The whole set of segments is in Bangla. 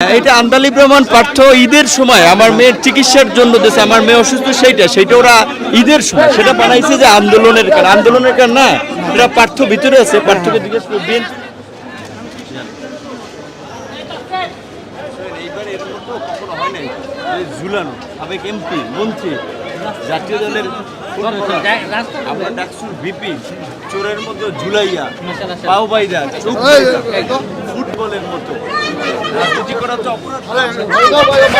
এটা আন্দালি প্রমাণ পাঠ্য ঈদের সময় আমার মেয়ের চিকিৎসার জন্য দেশে আমার মেয়ে অসুস্থ সেইটা সেইটা ওরা ঈদের সময় সেটা বানাইছে যে আন্দোলনের কারণ আন্দোলনের কারণ না এটা পাঠ্য ভিতরে আছে পাঠ্যকে জিজ্ঞেস করব BNP এইবার এর মতো কখনো হয় নাই। যে ঝুলানো সাবেক এমপি মন্ত্রী জাতীয় দলের আমরা ডাকসুর ভিপি চোরের মধ্যে ঝুলাইয়া পাও বাইরা রাজনীতি করা তো অপরাধ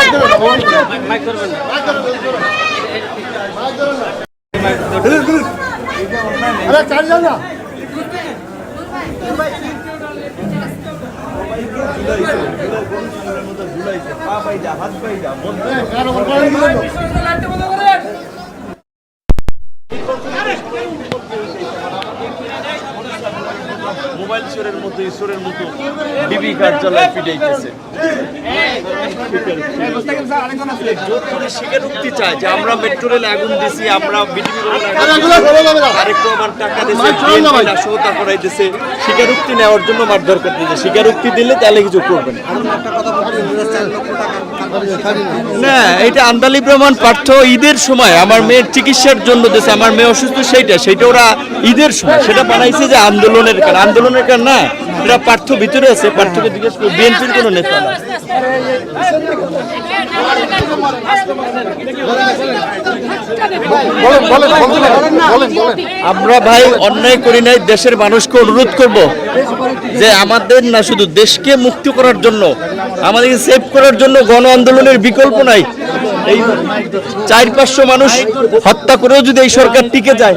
মোবাইল চোরের মতো ঈশ্বরের মতো বিবি কার্যালয় পিটাইতেছে। জোর স্বীকারোক্তি চায় যে আমরা মেট্রো রেলে আগুন দিছি আমরা টাকা দিয়েছে করাইতেছে। স্বীকারোক্তি নেওয়ার জন্য মারধর করতেছে। স্বীকারোক্তি দিলে তাহলে কিছু করবেন না, এটা আন্দালি প্রমাণ পার্থ ঈদের সময়, আমার মেয়ের চিকিৎসার জন্য দেশে আমার মেয়ে অসুস্থ সেইটা সেটা ওরা ঈদের সময়, সেটা বানাইছে যে আন্দোলনের কারণ আন্দোলনের কারণ না এটা পার্থ ভিতরে আছে পার্থকে জিজ্ঞেস করব বিএনপির কোনো নেতা না বলেন বলেন বলতে বলেন বলেন বলেন আমরা ভাই অন্যায় করি নাই দেশের মানুষকে অনুরোধ করব যে আমাদের না শুধু দেশকে মুক্তি করার জন্য আমাদেরকে সেভ করার জন্য গণ আন্দোলনের বিকল্প নাই এই চার পাঁচশো মানুষ হত্যা করেও যদি এই সরকার টিকে যায়